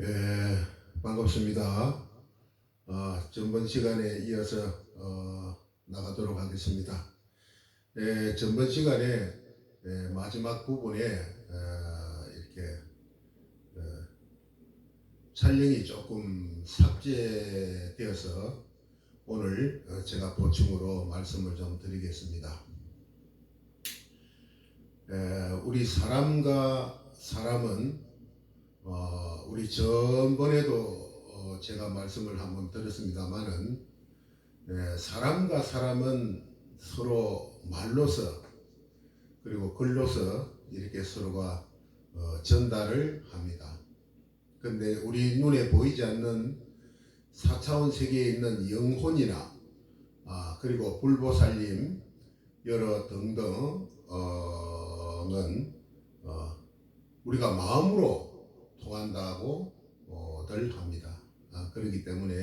예, 반갑습니다. 아, 전번 시간에 이어서 어, 나가도록 하겠습니다. 예, 전번 시간에 예, 마지막 부분에 어, 이렇게 어, 촬영이 조금 삭제되어서 오늘 어, 제가 보충으로 말씀을 좀 드리겠습니다. 에, 우리 사람과 사람은 어, 우리 전번에도 어, 제가 말씀을 한번 드렸습니다만은 에, 사람과 사람은 서로 말로서 그리고 글로서 이렇게 서로가 어, 전달을 합니다. 근데 우리 눈에 보이지 않는 4차원 세계에 있는 영혼이나 아, 그리고 불보살님 여러 등등 어는 어, 우리가 마음으로 통한다고 어, 들 합니다. 아, 그렇기 때문에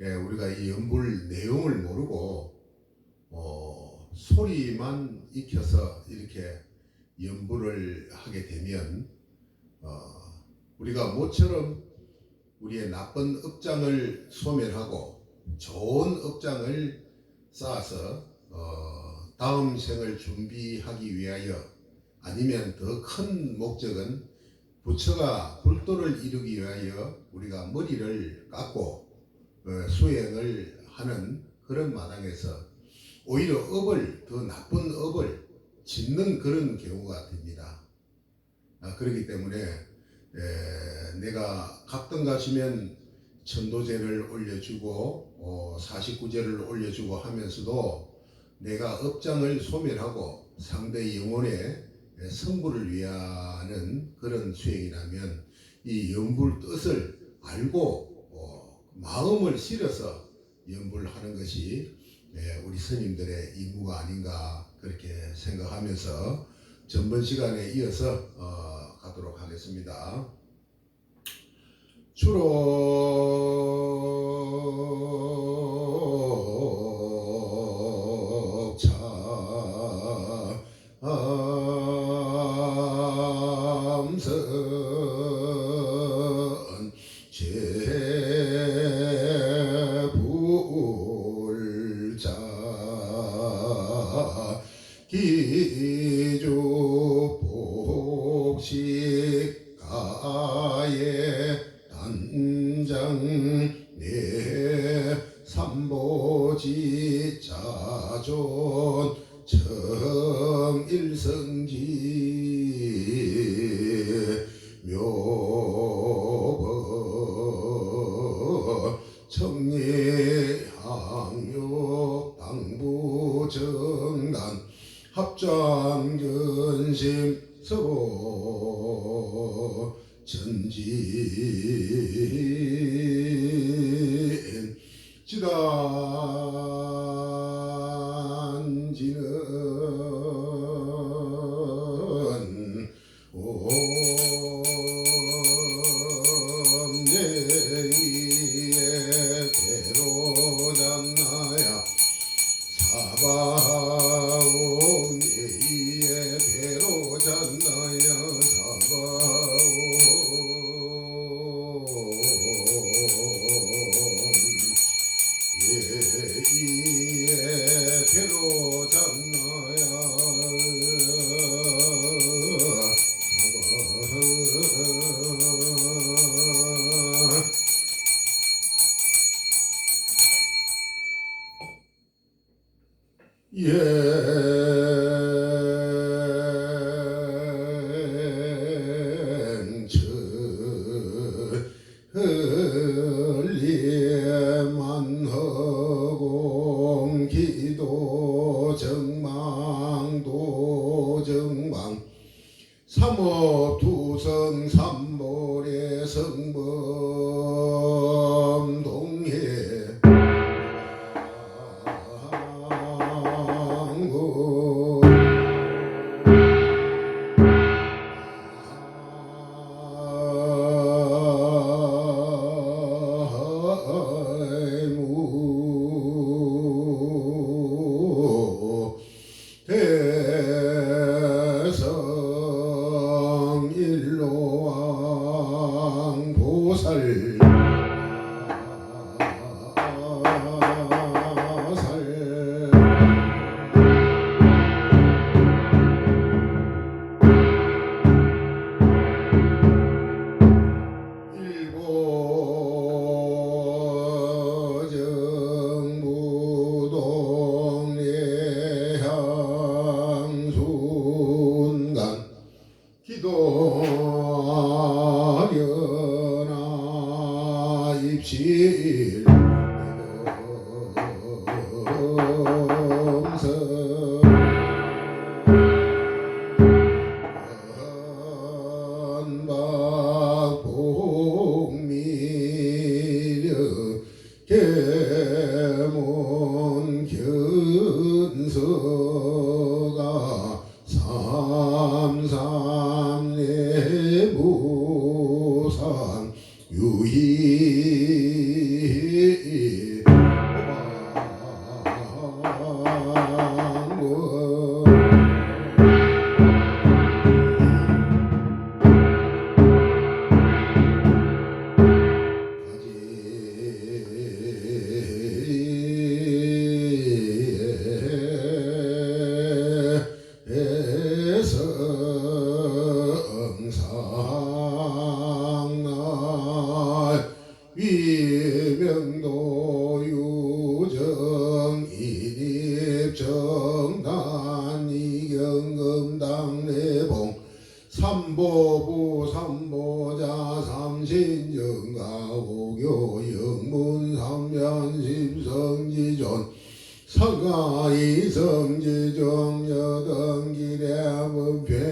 예, 우리가 이 연불 내용을 모르고 어, 소리만 익혀서 이렇게 연불을 하게 되면 어, 우리가 모처럼 우리의 나쁜 업장을 소멸하고 좋은 업장을 쌓아서 어, 다음 생을 준비하기 위하여 아니면 더 큰 목적은 부처가 불도를 이루기 위하여 우리가 머리를 깎고 어, 수행을 하는 그런 마당에서 오히려 업을 더 나쁜 업을 짓는 그런 경우가 됩니다. 아, 그렇기 때문에 에, 내가 각등 가시면 천도제를 올려주고 어, 49제를 올려주고 하면서도 내가 업장을 소멸하고 상대 영혼의 성부를 위하는 그런 수행이라면 이 연불 뜻을 알고 어, 마음을 실어서 연불하는 것이 예, 우리 스님들의 임무가 아닌가 그렇게 생각하면서 전번 시간에 이어서 어, 가도록 하겠습니다. 추록 청리 이에 배로 잡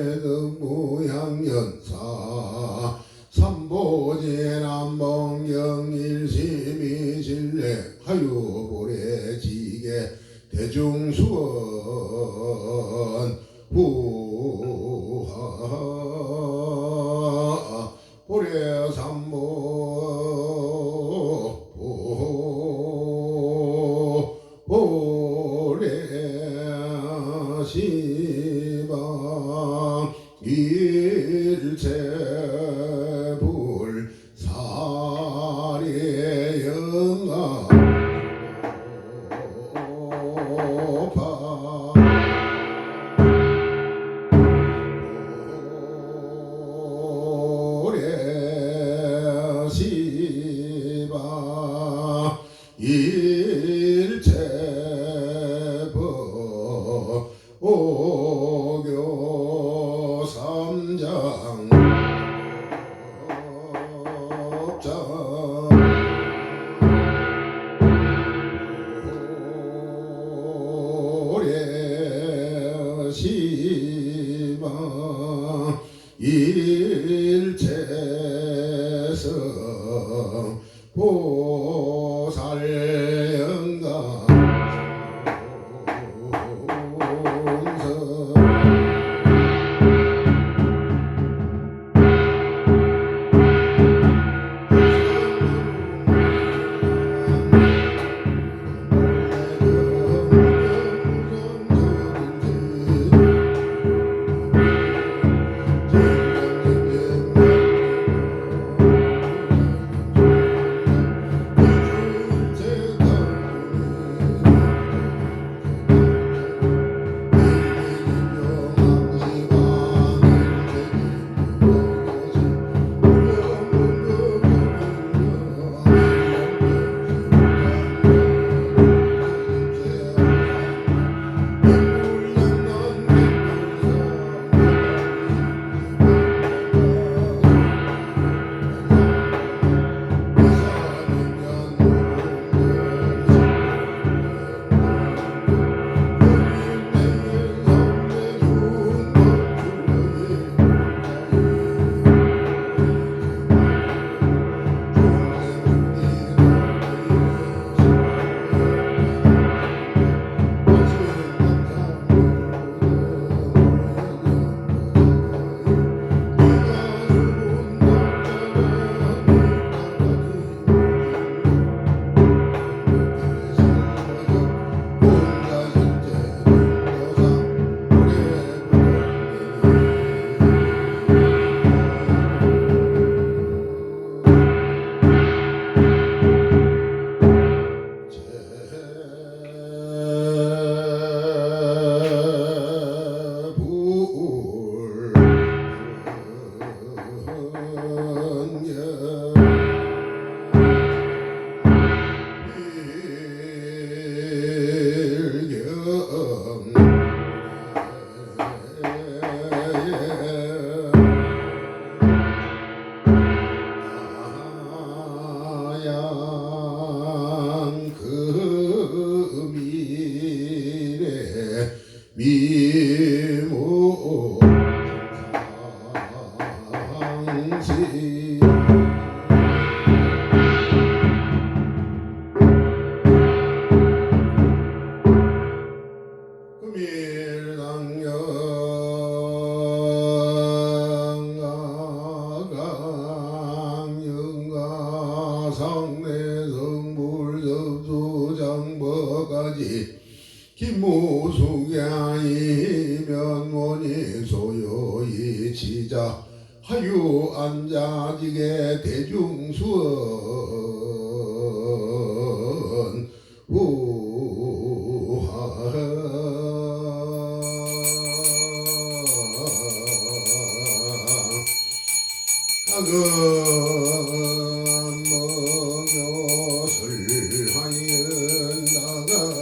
여등기례문 배등무향연사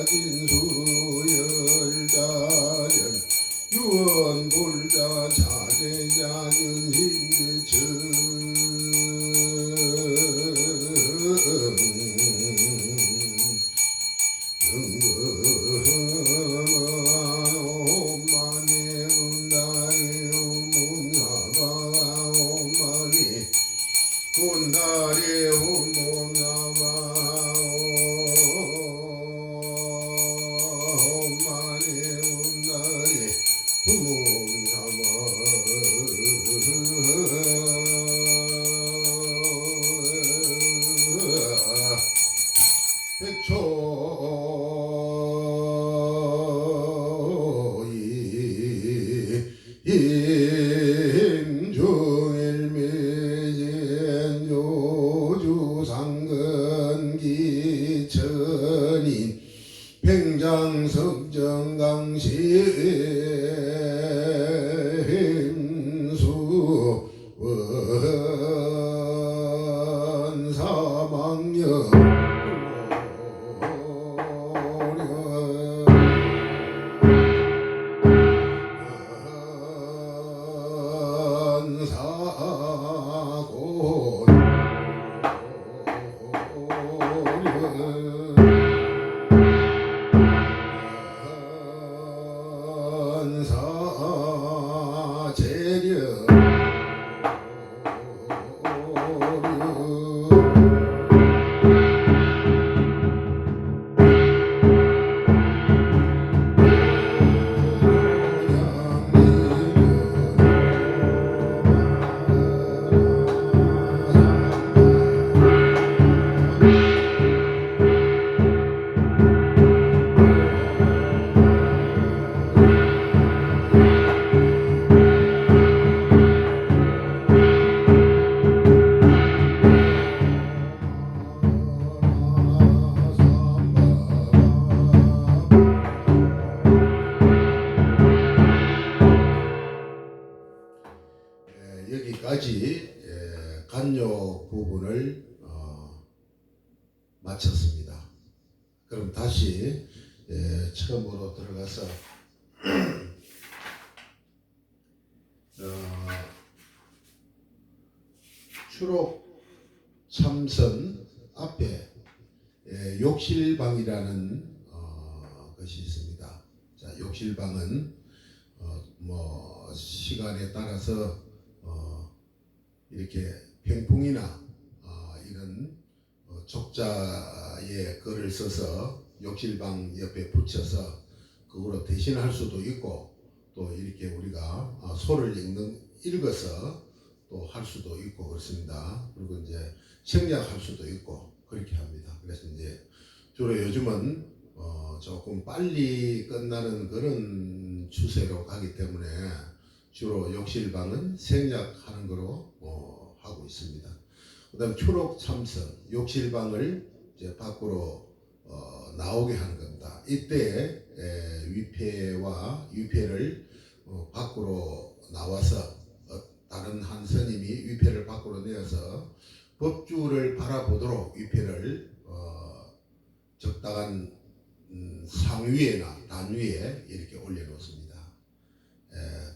나 여기까지 예, 간요 부분을 어, 마쳤습니다. 그럼 다시 예, 처음으로 들어가서 어, 추록 참선 앞에 예, 욕실방이라는 어, 것이 있습니다. 자, 욕실방은 어, 뭐 시간에 따라서 어, 이렇게 평풍이나 어, 이런 어, 족자의 글을 써서 욕실방 옆에 붙여서 그거로 대신할 수도 있고 또 이렇게 우리가 어, 소를 읽는 읽어서 또 할 수도 있고 그렇습니다. 그리고 이제 생략할 수도 있고 그렇게 합니다. 그래서 이제 주로 요즘은 어, 조금 빨리 끝나는 그런 추세로 가기 때문에 주로 욕실방은 생략하는 거로 어, 하고 있습니다. 그 다음 초록 참선 욕실방을 이제 밖으로 어, 나오게 하는 겁니다. 이때 에, 위패와 위패를 어, 밖으로 나와서 어, 다른 한 스님이 위패를 밖으로 내어서 법주를 바라보도록 위패를 어, 적당한 음, 상위에나 단위에 이렇게 올려놓습니다.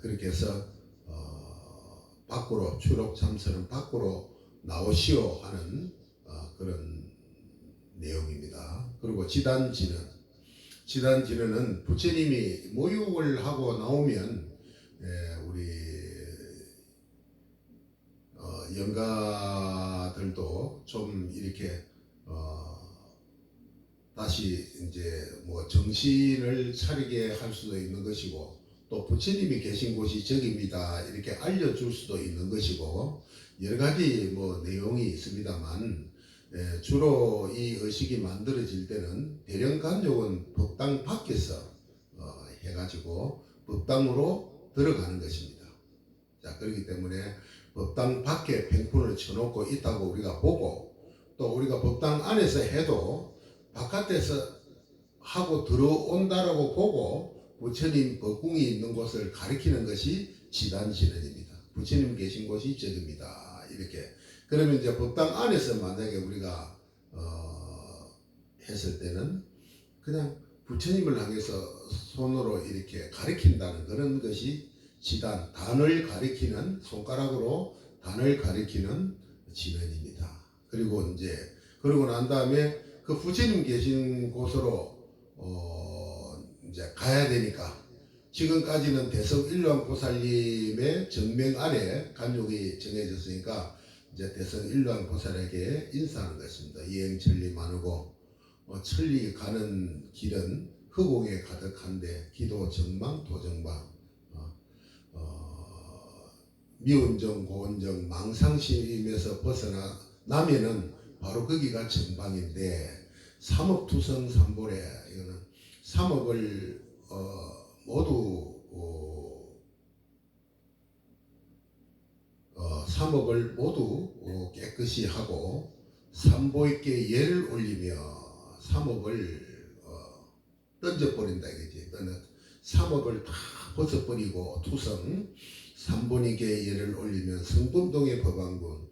에, 그렇게 해서 어, 밖으로 추록 참선은 밖으로 나오시오 하는 어, 그런 내용입니다. 그리고 지단지는 지단지는 부처님이 모욕을 하고 나오면 에, 우리 어, 영가들도 좀 이렇게 어, 다시 이제 뭐 정신을 차리게 할 수도 있는 것이고 또 부처님이 계신 곳이 저기입니다 이렇게 알려줄 수도 있는 것이고 여러 가지 뭐 내용이 있습니다만 예, 주로 이 의식이 만들어질 때는 대령 간족은 법당 밖에서 어, 해가지고 법당으로 들어가는 것입니다. 자 그렇기 때문에 법당 밖에 팽fun을 쳐놓고 있다고 우리가 보고 또 우리가 법당 안에서 해도 바깥에서 하고 들어온다라고 보고 부처님 법궁이 있는 곳을 가리키는 것이 지단신언입니다. 부처님 계신 곳이 저깁니다. 이렇게 그러면 이제 법당 안에서 만약에 우리가 어, 했을 때는 그냥 부처님을 향해서 손으로 이렇게 가리킨다는 그런 것이 지단 단을 가리키는 손가락으로 단을 가리키는 진언입니다. 그리고 이제 그러고 난 다음에 그 부처님 계신 곳으로 어 이제 가야 되니까 지금까지는 대성 일왕 보살님의 정명 아래 간욕이 정해졌으니까 이제 대성 일왕 보살에게 인사하는 것입니다. 이행 천리 많고 어, 천리 가는 길은 허공에 가득한데 기도 정망 도정망 어, 어, 미운정 고운정 망상심에서 벗어나 나면은 바로 거기가 정방인데 삼업투성 삼보래 이거는 삼업을 어, 모두 어, 어, 삼업을 모두 어, 깨끗이 하고 삼보있게 예를 올리며 삼업을 어, 던져버린다 이거지. 너는 삼업을 다 벗어버리고 투성 삼본이게 예를 올리면 성품동의 법왕군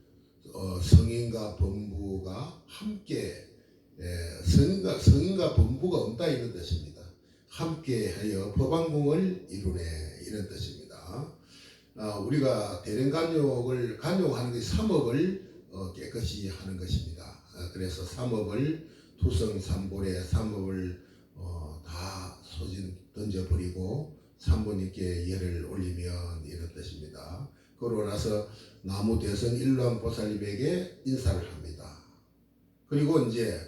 어, 성인과 범부가 함께 예, 성인과 성인과 범부가 없다 이런 뜻입니다. 함께하여 법왕궁을 이루네 이런 뜻입니다. 아, 우리가 대련 간욕을 간욕하는 게 삼업을 어, 깨끗이 하는 것입니다. 아, 그래서 삼업을 투성 삼볼에 삼업을 어, 다 소진 던져버리고 삼본님께 예를 올리면 이런 뜻입니다. 그러고 나서 나무 대성 일왕 보살님에게 인사를 합니다. 그리고 이제 어,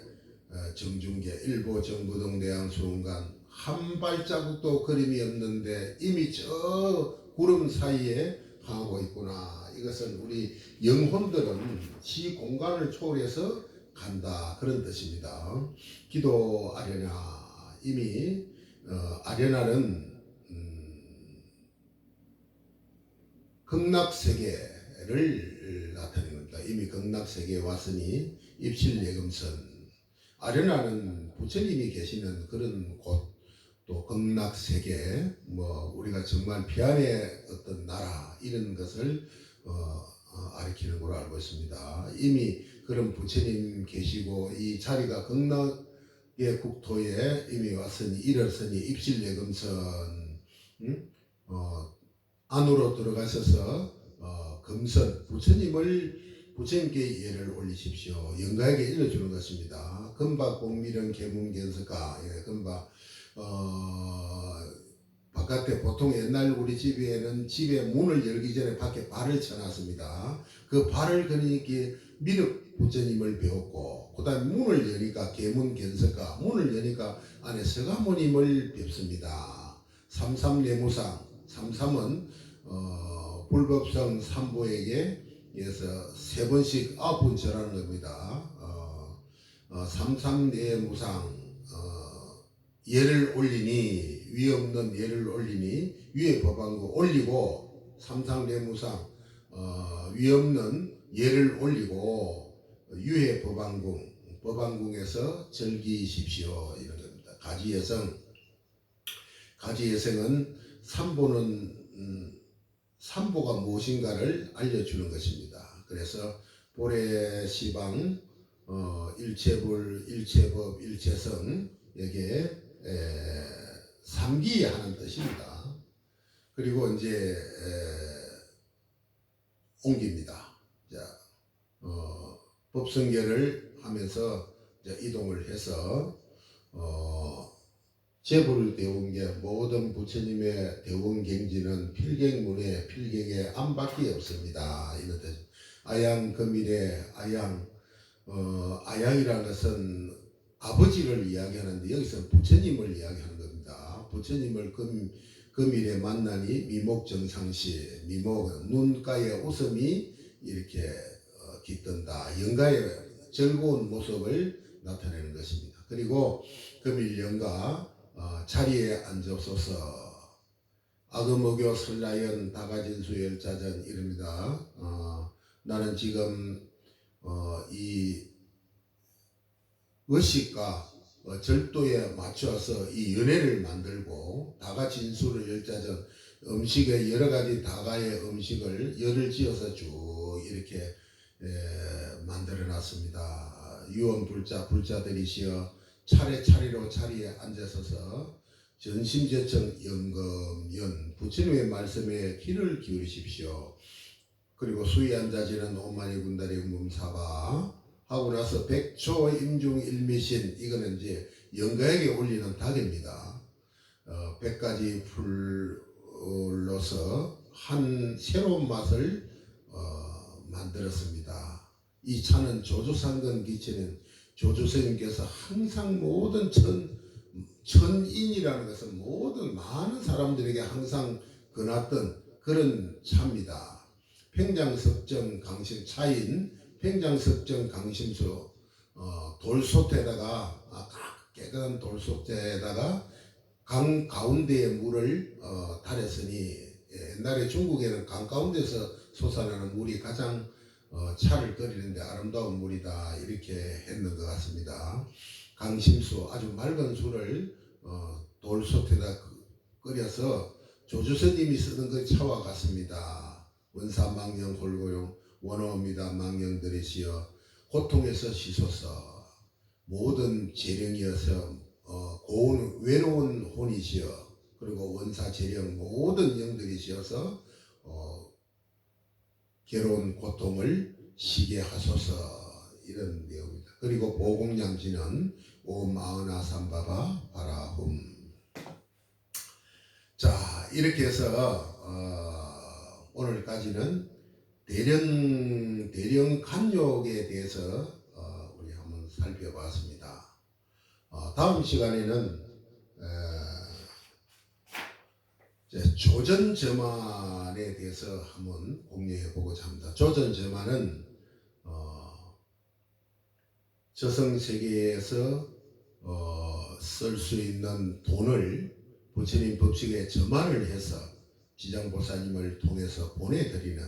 정중계 일보 정부동 대양 수원관 한 발자국도 그림이 없는데 이미 저 구름 사이에 하고 있구나. 이것은 우리 영혼들은 시 공간을 초월해서 간다 그런 뜻입니다. 기도 아련하 이미 어, 아련하는 음, 극락 세계를 나타내는 겁니다. 이미 극락 세계에 왔으니 입실 예금선 아련하는 부처님이 계시는 그런 곳, 또 극락 세계, 뭐 우리가 정말 비안의 어떤 나라 이런 것을 어, 어, 가리키는 걸로 알고 있습니다. 이미 그런 부처님 계시고 이 자리가 극락의 국토에 이미 왔으니 일었으니 입실 예금선 음? 어, 안으로 들어가셔서 어, 금선 부처님을 부처님께 예를 올리십시오. 영가에게 일러주는 것입니다. 금박 공미령 개문견석가 예, 금박 어, 바깥에 보통 옛날 우리 집에는 집에 문을 열기 전에 밖에 발을 쳐놨습니다. 그 발을 그러니까 미륵 부처님을 배웠고 그 다음 문을 여니까 개문 견석가 문을 여니까 안에 서가모님을 뵙습니다. 삼삼내무상 삼삼은 어, 불법성 삼보에게 에서 세 번씩 아홉 번 절하는 겁니다. 어, 어, 삼삼내 무상 어, 예를 올리니 위 없는 예를 올리니 위에 법안고 올리고 삼상내무상 어, 위 없는 예를 올리고 유해 법안궁 법안궁에서 즐기십시오 이런 겁니다. 가지예성 가지예성은 삼보는 음, 삼보가 무엇인가를 알려주는 것입니다. 그래서 보례 시방 어, 일체불 일체법 일체성 여기에 에, 삼기하는 뜻입니다. 그리고 이제 에, 옮깁니다. 자, 어, 법성계를 하면서 이동을 해서 어, 제불 대원계 모든 부처님의 대원 경지는 필경문에 필경에 안밖에 없습니다. 이런 뜻. 아양 금일에 아양 어, 아양이라는 것은 아버지를 이야기하는데 여기서 부처님을 이야기하는 겁니다. 부처님을 금, 금일에 만나니 미목정상시 미목 눈가에 웃음이 이렇게 어, 깃든다. 영가의 즐거운 모습을 나타내는 것입니다. 그리고 금일 영가 어, 자리에 앉으소서. 아금어교 설라연 다가진수 열자전 이릅니다. 어, 나는 지금 어, 이 의식과 어, 절도에 맞춰서 이 연애를 만들고 다가 진수를 열자전 음식의 여러 가지 다가의 음식을 열을 지어서 쭉 이렇게 에, 만들어 놨습니다. 유언 불자 불자들이시여 차례차례로 자리에 앉아서서 전심제청 영검연 부처님의 말씀에 귀를 기울이십시오. 그리고 수위 앉아지는 오만이 군다리 음사바 하고 나서 백초 임중 일미신 이거는 이제 영가에게 올리는 닭입니다. 어, 백가지 풀로서 한 새로운 맛을 어, 만들었습니다. 이 차는 조조상근 기체는 조조스님께서 항상 모든 천 천인이라는 것은 모든 많은 사람들에게 항상 권했던 그런 차입니다. 평장섭정 강심 차인 평장섭정 강심수 어, 돌솥에다가 아, 깨끗한 돌솥에다가 강 가운데에 물을 어, 달였으니 옛날에 중국에는 강 가운데서 솟아나는 물이 가장 어, 차를 끓이는데 아름다운 물이다 이렇게 했는 것 같습니다. 강심수 아주 맑은 술을 어, 돌솥에다 그- 끓여서 조주스님이 쓰던 그 차와 같습니다. 원사 망령 골고용 원어옵니다 망령들이시여 고통에서 시소서 모든 재령이어서 어, 고운 외로운 혼이시여 그리고 원사 재령 모든 영들이시어서 어, 괴로운 고통을 시게 하소서 이런 내용입니다. 그리고 보공양지는 오마은아 삼바바 바라훔 자 이렇게 해서 어, 오늘까지는 대령 대령 간욕에 대해서 어, 우리 한번 살펴봤습니다. 어, 다음 시간에는 에, 조전저만에 대해서 한번 공유해 보고자 합니다. 조전저만은 어, 저성 세계에서 어, 쓸 수 있는 돈을 부처님 법칙에 저만을 해서 지장보사님을 통해서 보내드리는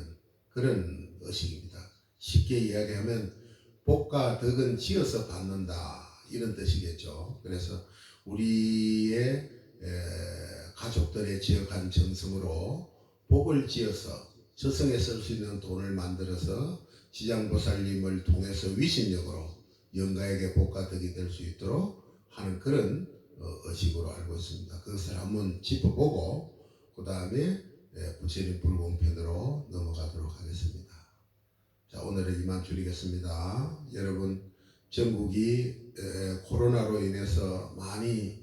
그런 의식입니다. 쉽게 이야기하면 복과 덕은 지어서 받는다 이런 뜻이겠죠. 그래서 우리의 에, 가족들의 지역한 정성으로 복을 지어서 저성에 쓸 수 있는 돈을 만들어서 지장보살님을 통해서 위신력으로 영가에게 복과 덕이 될 수 있도록 하는 그런 어, 의식으로 알고 있습니다. 그것을 한번 짚어보고 그 다음에 부처님 불공편으로 넘어가도록 하겠습니다. 자 오늘은 이만 줄이겠습니다. 여러분 전국이 에, 코로나로 인해서 많이 어,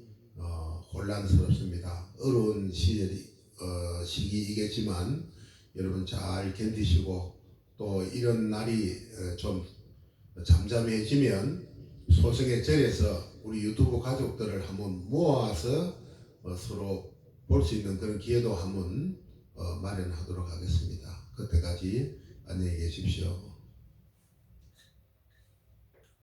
혼란스럽습니다. 어려운 시절이 어, 시기이겠지만 여러분 잘 견디시고 또 이런 날이 어, 좀 잠잠해지면 소성의 절에서 우리 유튜브 가족들을 한번 모아서 어, 서로 볼 수 있는 그런 기회도 한번 어, 마련하도록 하겠습니다. 그때까지 안녕히 계십시오.